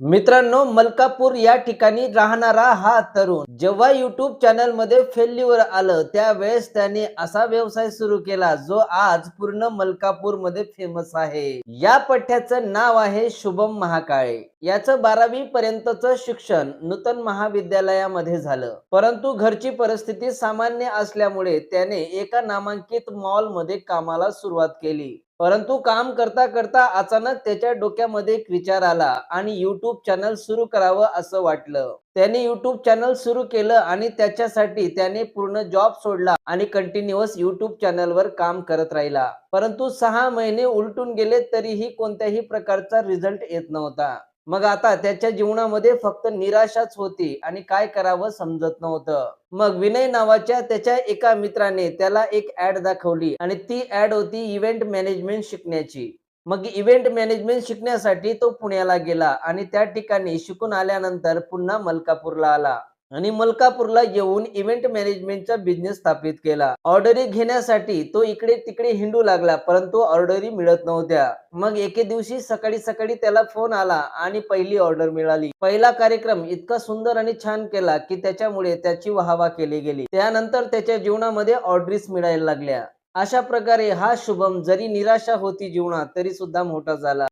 मित्रांनो मलकापूर या ठिकाणी राहणारा हा तरुण जेव्हा युट्यूब चॅनलमध्ये फेल्युअर आलं त्यावेळेस त्याने असा व्यवसाय सुरू केला जो आज पूर्ण मलकापूरमध्ये फेमस आहे. या पठ्याचं नाव आहे शुभम महाकाळे. याचं बारावी पर्यंतचं शिक्षण नूतन महाविद्यालयामध्ये झालं. परंतु घरची परिस्थिती सामान्य असल्यामुळे त्याने एका नामांकित मॉलमध्ये कामाला सुरुवात केली. परंतु काम करता करता अचानक त्याच्या डोक्यामध्ये एक विचार आला आणि युट्यूब चॅनल सुरू करावं असं वाटलं. त्याने युट्यूब चॅनल सुरू केलं आणि त्याच्यासाठी त्याने पूर्ण जॉब सोडला आणि कंटिन्युअस युट्यूब चॅनलवर काम करत राहिला. परंतु सहा महिने उलटून गेले तरीही कोणत्याही प्रकारचा रिझल्ट येत नव्हता. मग आता त्याच्या जीवनामध्ये फक्त निराशाच होती आणि काय करावं समजत नव्हतं. मग विनय नावाच्या त्याच्या एका मित्राने त्याला एक ऍड दाखवली आणि ती ऍड होती इव्हेंट मॅनेजमेंट शिकण्याची. मग इव्हेंट मॅनेजमेंट शिकण्यासाठी तो पुण्याला गेला आणि त्या ठिकाणी शिकून आल्यानंतर पुन्हा मलकापूरला आला. आणि मलकापूरला येऊन इव्हेंट मॅनेजमेंटचा बिझनेस स्थापित केला. ऑर्डरी घेण्यासाठी तो इकडे तिकडे हिंडू लागला परंतु ऑर्डरी मिळत नव्हत्या. मग एके दिवशी सकाळी सकाळी त्याला फोन आला आणि पहिली ऑर्डर मिळाली. पहिला कार्यक्रम इतका सुंदर आणि छान केला की त्याच्यामुळे त्याची वाहवा केली गेली. त्यानंतर त्याच्या जीवनामध्ये ऑर्डरीज मिळायला लागल्या. अशा प्रकारे हा शुभम जरी निराशा होती जीवनात तरी सुद्धा मोठा झाला.